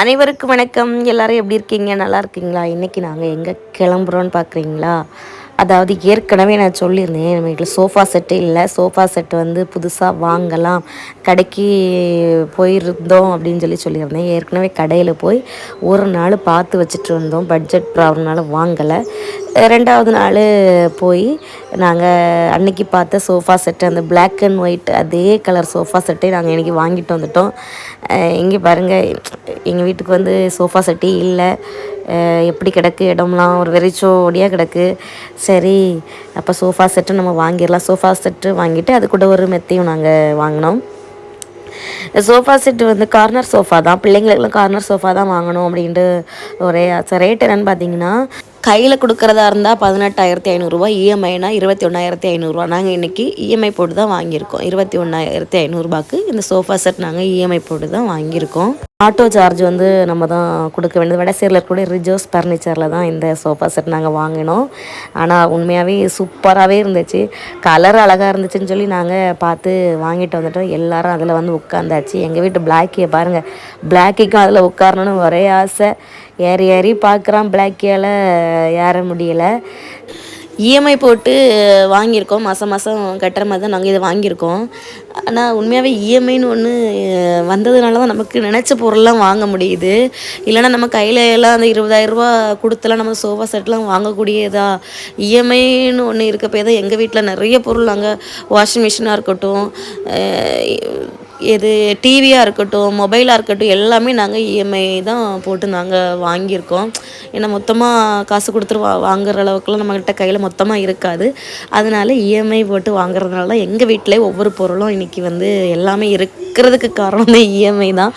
அனைவருக்கும் வணக்கம். எல்லாரும் எப்படி இருக்கீங்க? நல்லா இருக்கீங்களா? இன்றைக்கி நாங்கள் எங்கே கிளம்புறோன்னு பார்க்குறீங்களா அதாவது ஏற்கனவே நான் சொல்லியிருந்தேன் நம்ம வீட்டில் சோஃபா செட்டு இல்லை. சோஃபா செட்டு வந்து புதுசாக வாங்கலாம். கடைக்கு போயிருந்தோம் அப்படின்னு சொல்லி சொல்லியிருந்தேன். ஏற்கனவே கடையில் போய் ஒரு நாள் பார்த்து வச்சுட்டு இருந்தோம். பட்ஜெட் ப்ராப்ளம்னால வாங்கலை. ரெண்டாவது நாள் போய் நாங்கள் அன்னைக்கு பார்த்த சோஃபா செட்டு அந்த பிளாக் அண்ட் ஒயிட் அதே கலர் சோஃபா செட்டே நாங்கள் இன்றைக்கி வாங்கிட்டு வந்துட்டோம். இங்கே பாருங்கள் எங்கள் வீட்டுக்கு வந்து சோஃபா செட்டே இல்லை. எப்படி கிடக்கு? இடம்லாம் ஒரு வெறிச்சோடியாக கிடக்கு. சரி அப்போ சோஃபா செட்டு நம்ம வாங்கிடலாம். சோஃபா செட்டு வாங்கிட்டு அது கூட ஒரு மெத்தையும் நாங்கள் வாங்கினோம். சோஃபா செட்டு வந்து கார்னர் சோஃபா தான். பிள்ளைங்களுக்குலாம் கார்னர் சோஃபா தான் வாங்கணும் அப்படின்ட்டு ஒரே ஆசை. ரேட் என்னென்னு பார்த்தீங்கன்னா கையில் கொடுக்குறதா இருந்தால் பதினெட்டாயிரத்தி ஐநூறுரூவா இஎம்ஐனா இருபத்தி ஒன்றாயிரத்தி ஐநூறுரூவா நாங்கள் இன்றைக்கி இஎம்ஐ போட்டு தான் வாங்கியிருக்கோம். இருபத்தி ஒன்றாயிரத்தி ஐநூறுரூபாக்கு இந்த சோஃபா செட் நாங்கள் இஎம்ஐ போட்டு தான் வாங்கியிருக்கோம். ஆட்டோ சார்ஜ் வந்து நம்ம தான் கொடுக்க வேண்டியது. வடசேரில் கூட ரிஜோஸ் ஃபர்னிச்சரில் தான் இந்த சோஃபா செட் நாங்கள் வாங்கினோம். ஆனால் உண்மையாகவே சூப்பராகவே இருந்துச்சு. கலர் அழகாக இருந்துச்சுன்னு சொல்லி நாங்கள் பார்த்து வாங்கிட்டு வந்துட்டோம். எல்லாரும் அதில் வந்து உட்காந்தாச்சு எங்கள் வீட்டு பிளாக்கியை பாருங்கள் பிளாக்கிக்கும் அதில் உட்காரணுன்னு ஒரே ஆசை. ஏறி ஏறி பார்க்குறான். பிளாக்கியால் ஏற முடியலை. இஎம்ஐ போட்டு வாங்கியிருக்கோம். மாதம் மாதம் கட்டுற மாதிரி தான் நாங்கள் இதை வாங்கியிருக்கோம். ஆனால் உண்மையாகவே இஎம்ஐன்னு ஒன்று வந்ததுனால தான் நமக்கு நினச்ச பொருள்லாம் வாங்க முடியுது. இல்லைனா நம்ம கையில் எல்லாம் அந்த இருபதாயிரரூபா கொடுத்துலாம் நம்ம சோஃபா செட்லாம் வாங்கக்கூடியதா? இஎம்ஐன்னு ஒன்று இருக்கப்போ தான் எங்கள் வீட்டில் நிறைய பொருள் நாங்கள் வாஷிங் மிஷினாக இருக்கட்டும் எது டிவியாக இருக்கட்டும் மொபைலாக இருக்கட்டும் எல்லாமே நாங்கள் இஎம்ஐ தான் போட்டு நாங்கள் வாங்கியிருக்கோம். ஏன்னா மொத்தமாக காசு கொடுத்துட்டு வா வாங்குற அளவுக்குலாம் நம்மக்கிட்ட கையில் மொத்தமாக இருக்காது. அதனால இஎம்ஐ போட்டு வாங்குறதுனால தான் எங்கள் வீட்டிலே ஒவ்வொரு பொருளும் இன்றைக்கி வந்து எல்லாமே இருக்கிறதுக்கு காரணம் தான் இஎம்ஐ தான்.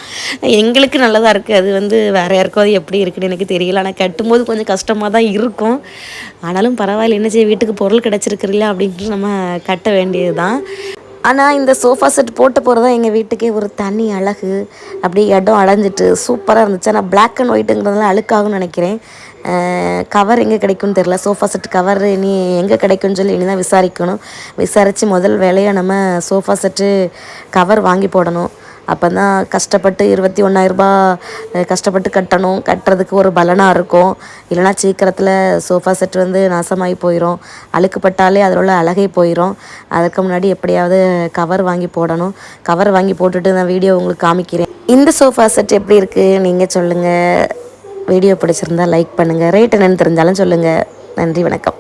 எங்களுக்கு நல்லதாக இருக்குது அது வந்து வேறு யாருக்கும் அது எப்படி இருக்குன்னு எனக்கு தெரியல. ஆனால் கட்டும்போது கொஞ்சம் கஷ்டமாக தான் இருக்கும். ஆனாலும் பரவாயில்ல என்ன செய்ய வீட்டுக்கு பொருள் கிடச்சிருக்குறீங்களா அப்படின்ட்டு நம்ம கட்ட வேண்டியது தான் ஆனால் இந்த சோஃபா செட் போட்டு போகிறது தான் எங்கள் வீட்டுக்கே ஒரு தனி அழகு. அப்படியே இடம் அடைஞ்சிட்டு சூப்பராக இருந்துச்சு. ஆனால் பிளாக் அண்ட் ஒயிட்டுங்கிறதுலாம் அழுக்காகும்னு நினைக்கிறேன். கவர் எங்கே கிடைக்கும்னு தெரில சோஃபா செட் கவர் இனி எங்கே கிடைக்கும்னு சொல்லி இனி தான் விசாரிக்கணும். விசாரித்து முதல் வேலையாக நம்ம சோஃபா செட்டு கவர் வாங்கி போடணும். அப்போ தான் கஷ்டப்பட்டு இருபத்தி ஒன்றாயிரரூபா கஷ்டப்பட்டு கட்டணும். கட்டுறதுக்கு ஒரு பலனாக இருக்கும். இல்லைனா சீக்கிரத்தில் சோஃபா செட் வந்து நாசமாகி போயிடும் அழுக்குப்பட்டாலே அதில் உள்ள அழகை போயிடும் அதுக்கு முன்னாடி எப்படியாவது கவர் வாங்கி போடணும். கவர் வாங்கி போட்டுட்டு நான் வீடியோ உங்களுக்கு காமிக்கிறேன். இந்த சோஃபா செட் எப்படி இருக்குது நீங்கள் சொல்லுங்கள் வீடியோ பிடிச்சிருந்தா லைக் பண்ணுங்கள் ரேட் என்னென்னு தெரிஞ்சாலும் சொல்லுங்கள் நன்றி வணக்கம்.